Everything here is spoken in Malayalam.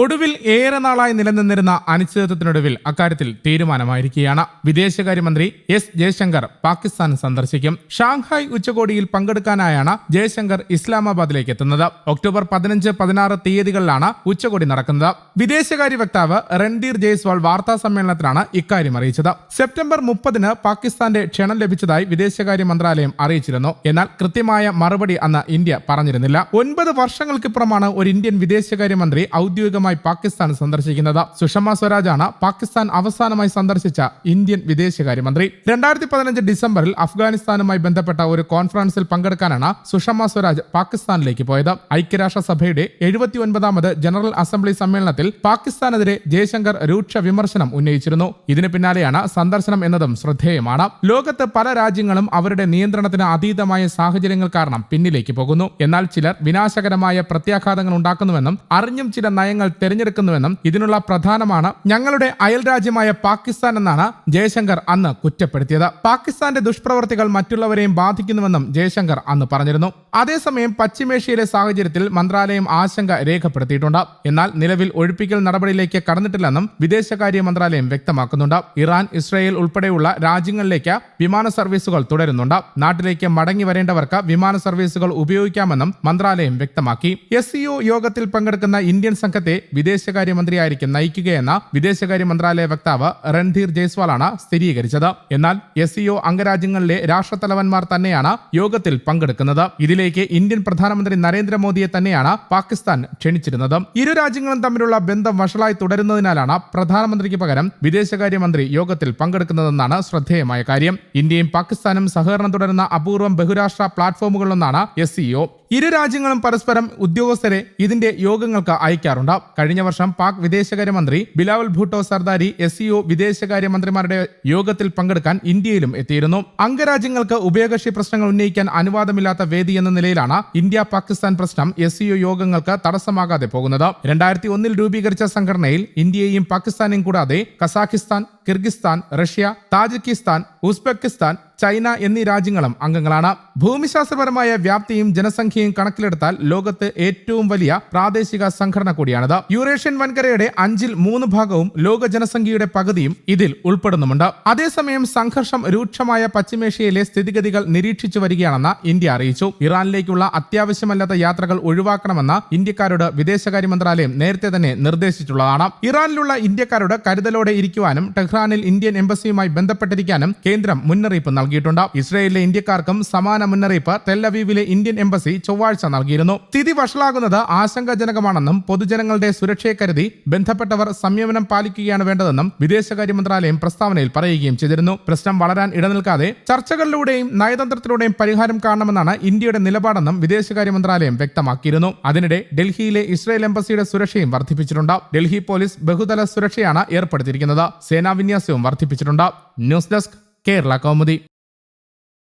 ഒടുവിൽ ഏറെ നാളായി നിലനിന്നിരുന്ന അനിശ്ചിതത്വത്തിനൊടുവിൽ അക്കാര്യത്തിൽ തീരുമാനമായിരിക്കുകയാണ്. വിദേശകാര്യമന്ത്രി എസ് ജയശങ്കർ പാകിസ്ഥാൻ സന്ദർശിക്കും. ഷാങ്ഹായ് ഉച്ചകോടിയിൽ പങ്കെടുക്കാനായാണ് ജയശങ്കർ ഇസ്ലാമാബാദിലേക്ക് എത്തുന്നത്. ഒക്ടോബർ പതിനഞ്ച് പതിനാറ് തീയതികളിലാണ് ഉച്ചകോടി നടക്കുന്നത്. വിദേശകാര്യ വക്താവ് രൺധീർ ജയ്സ്വാൾ വാർത്താ സമ്മേളനത്തിലാണ് ഇക്കാര്യം അറിയിച്ചത്. സെപ്റ്റംബർ മുപ്പതിന് പാകിസ്ഥാന്റെ ക്ഷണം ലഭിച്ചതായി വിദേശകാര്യ മന്ത്രാലയം അറിയിച്ചിരുന്നു. എന്നാൽ കൃത്യമായ മറുപടി അന്ന് ഇന്ത്യ പറഞ്ഞിരുന്നില്ല. ഒൻപത് വർഷങ്ങൾക്കിപ്പുറമാണ് ഒരു ഇന്ത്യൻ വിദേശകാര്യമന്ത്രി ഔദ്യോഗികമായി പാകിസ്ഥാൻ സന്ദർശിക്കുന്നത്. സുഷമ സ്വരാജാണ് പാകിസ്ഥാൻ അവസാനമായി സന്ദർശിച്ച ഇന്ത്യൻ വിദേശകാര്യമന്ത്രി. രണ്ടായിരത്തി പതിനഞ്ച് ഡിസംബറിൽ അഫ്ഗാനിസ്ഥാനുമായി ബന്ധപ്പെട്ട ഒരു കോൺഫറൻസിൽ പങ്കെടുക്കാനാണ് സുഷമ സ്വരാജ് പാകിസ്ഥാനിലേക്ക് പോയത്. ഐക്യരാഷ്ട്രസഭയുടെ എഴുപത്തി ഒൻപതാമത് ജനറൽ അസംബ്ലി സമ്മേളനത്തിൽ പാകിസ്ഥാനെതിരെ ജയശങ്കർ രൂക്ഷ വിമർശനം ഉന്നയിച്ചിരുന്നു. ഇതിന് പിന്നാലെയാണ് സന്ദർശനം എന്നതും ശ്രദ്ധേയമാണ്. ലോകത്ത് പല രാജ്യങ്ങളും അവരുടെ നിയന്ത്രണത്തിന് അതീതമായ സാഹചര്യങ്ങൾ കാരണം പിന്നിലേക്ക് പോകുന്നു. എന്നാൽ ചിലർ വിനാശകരമായ പ്രത്യാഘാതങ്ങൾ ഉണ്ടാക്കുന്നുവെന്നും അറിഞ്ഞും ചില നയങ്ങൾ തിരഞ്ഞെടുക്കുന്നുവെന്നും ഇതിനുള്ള പ്രധാനമാണ് ഞങ്ങളുടെ അയൽ രാജ്യമായ പാകിസ്ഥാൻ എന്നാണ് ജയശങ്കർ അന്ന് കുറ്റപ്പെടുത്തിയത്. പാകിസ്ഥാന്റെ ദുഷ്പ്രവർത്തികൾ മറ്റുള്ളവരെയും ബാധിക്കുന്നുവെന്നും ജയശങ്കർ അന്ന് പറഞ്ഞിരുന്നു. അതേസമയം പശ്ചിമേഷ്യയിലെ സാഹചര്യത്തിൽ മന്ത്രാലയം ആശങ്ക രേഖപ്പെടുത്തിയിട്ടുണ്ട്. എന്നാൽ നിലവിൽ ഒഴിപ്പിക്കൽ നടപടിയിലേക്ക് കടന്നിട്ടില്ലെന്നും വിദേശകാര്യ മന്ത്രാലയം വ്യക്തമാക്കുന്നുണ്ട്. ഇറാൻ ഇസ്രായേൽ ഉൾപ്പെടെയുള്ള രാജ്യങ്ങളിലേക്ക് വിമാന സർവീസുകൾ തുടരുന്നുണ്ട്. നാട്ടിലേക്ക് മടങ്ങി വരേണ്ടവർക്ക് വിമാന സർവീസുകൾ ഉപയോഗിക്കാമെന്നും മന്ത്രാലയം വ്യക്തമാക്കി. എസ് യോഗത്തിൽ പങ്കെടുക്കുന്ന ഇന്ത്യൻ സംഘത്തെ വിദേശകാര്യമന്ത്രിയായിരിക്കും നയിക്കുകയെന്ന വിദേശകാര്യ മന്ത്രാലയ വക്താവ് രൺധീർ ജയ്സ്വാളാണ് സ്ഥിരീകരിച്ചത്. എന്നാൽ എസ് സിഒ അംഗരാജ്യങ്ങളിലെ രാഷ്ട്രത്തലവന്മാർ തന്നെയാണ് യോഗത്തിൽ പങ്കെടുക്കുന്നത്. ഇതിലേക്ക് ഇന്ത്യൻ പ്രധാനമന്ത്രി നരേന്ദ്രമോദിയെ തന്നെയാണ് പാകിസ്ഥാൻ ക്ഷണിച്ചിരുന്നത്. ഇരു രാജ്യങ്ങളും തമ്മിലുള്ള ബന്ധം വഷളായി തുടരുന്നതിനാലാണ് പ്രധാനമന്ത്രിക്ക് പകരം വിദേശകാര്യമന്ത്രി യോഗത്തിൽ പങ്കെടുക്കുന്നതെന്നാണ് ശ്രദ്ധേയമായ കാര്യം. ഇന്ത്യയും പാകിസ്ഥാനും സഹകരണം തുടരുന്ന അപൂർവം ബഹുരാഷ്ട്ര പ്ലാറ്റ്ഫോമുകളിലൊന്നാണ് എസ് സിഒ ഇരു രാജ്യങ്ങളും പരസ്പരം ഉദ്യോഗസ്ഥരെ ഇതിന്റെ യോഗങ്ങൾക്ക് അയക്കാറുണ്ട്. കഴിഞ്ഞ വർഷം പാക് വിദേശകാര്യമന്ത്രി Bilawal Bhutto Zardari S C O വിദേശകാര്യമന്ത്രിമാരുടെ യോഗത്തിൽ പങ്കെടുക്കാൻ ഇന്ത്യയിലും എത്തിയിരുന്നു. അംഗരാജ്യങ്ങൾക്ക് ഉഭയകക്ഷി പ്രശ്നങ്ങൾ ഉന്നയിക്കാൻ അനുവാദമില്ലാത്ത വേദി എന്ന നിലയിലാണ് ഇന്ത്യ പാകിസ്ഥാൻ പ്രശ്നം എസ് സിഒ യോഗങ്ങൾക്ക് തടസ്സമാകാതെ പോകുന്നത്. രണ്ടായിരത്തി ഒന്നിൽ രൂപീകരിച്ച സംഘടനയിൽ ഇന്ത്യയെയും പാകിസ്ഥാനെയും കൂടാതെ Kazakhstan Kyrgyzstan Russia Tajikistan Uzbekistan China എന്നീ രാജ്യങ്ങളും അംഗങ്ങളാണ്. ഭൂമിശാസ്ത്രപരമായ വ്യാപ്തിയും ജനസംഖ്യയും കണക്കിലെടുത്താൽ ലോകത്ത് ഏറ്റവും വലിയ പ്രാദേശിക സംഘടന കൂടിയാണിത്. യൂറേഷ്യൻ വൻകരയുടെ അഞ്ചിൽ മൂന്ന് ഭാഗവും ലോക ജനസംഖ്യയുടെ പകുതിയും ഇതിൽ ഉൾപ്പെടുന്നുമുണ്ട്. അതേസമയം സംഘർഷം രൂക്ഷമായ പശ്ചിമേഷ്യയിലെ സ്ഥിതിഗതികൾ നിരീക്ഷിച്ചു വരികയാണെന്ന് ഇന്ത്യ അറിയിച്ചു. ഇറാനിലേക്കുള്ള അത്യാവശ്യമല്ലാത്ത യാത്രകൾ ഒഴിവാക്കണമെന്ന് ഇന്ത്യക്കാരോട് വിദേശകാര്യ മന്ത്രാലയം നേരത്തെ തന്നെ നിർദ്ദേശിച്ചിട്ടുള്ളതാണ് ഇറാനിലുള്ള ഇന്ത്യക്കാരോട് കരുതലോടെ ഇരിക്കുവാനും ടെഹ്റാനിൽ ഇന്ത്യൻ എംബസിയുമായി ബന്ധപ്പെട്ടിരിക്കാനും കേന്ദ്രം മുന്നറിയിപ്പ് നൽകിയിട്ടുണ്ട്. ഇസ്രയേലിലെ ഇന്ത്യക്കാർക്കും സമാന മുന്നറിയിപ്പ് തെല്ലവീവിലെ ഇന്ത്യൻ എംബസി ചൊവ്വാഴ്ച നൽകിയിരുന്നു. സ്ഥിതി വഷളാകുന്നത് ആശങ്കാജനകമാണെന്നും പൊതുജനങ്ങളുടെ സുരക്ഷയെ കരുതി ബന്ധപ്പെട്ടവർ സംയമനം പാലിക്കുകയാണ് വേണ്ടതെന്നും വിദേശകാര്യ മന്ത്രാലയം പ്രസ്താവനയിൽ പറയുകയും ചെയ്തിരുന്നു. പ്രശ്നം വളരാൻ ഇടനിൽക്കാതെ ചർച്ചകളിലൂടെയും നയതന്ത്രത്തിലൂടെയും പരിഹാരം കാണണമെന്നാണ് ഇന്ത്യയുടെ നിലപാടെന്നും വിദേശകാര്യ മന്ത്രാലയം വ്യക്തമാക്കിയിരുന്നു. അതിനിടെ ഡൽഹിയിലെ ഇസ്രയേൽ എംബസിയുടെ സുരക്ഷയും വർദ്ധിപ്പിച്ചിട്ടുണ്ട്. ഡൽഹി പോലീസ് ബഹുതല സുരക്ഷയാണ് ഏർപ്പെടുത്തിയിരിക്കുന്നത്. സേനാവിന്യാസവും വർദ്ധിപ്പിച്ചിട്ടുണ്ട്. News desk Kerala Kaumudi.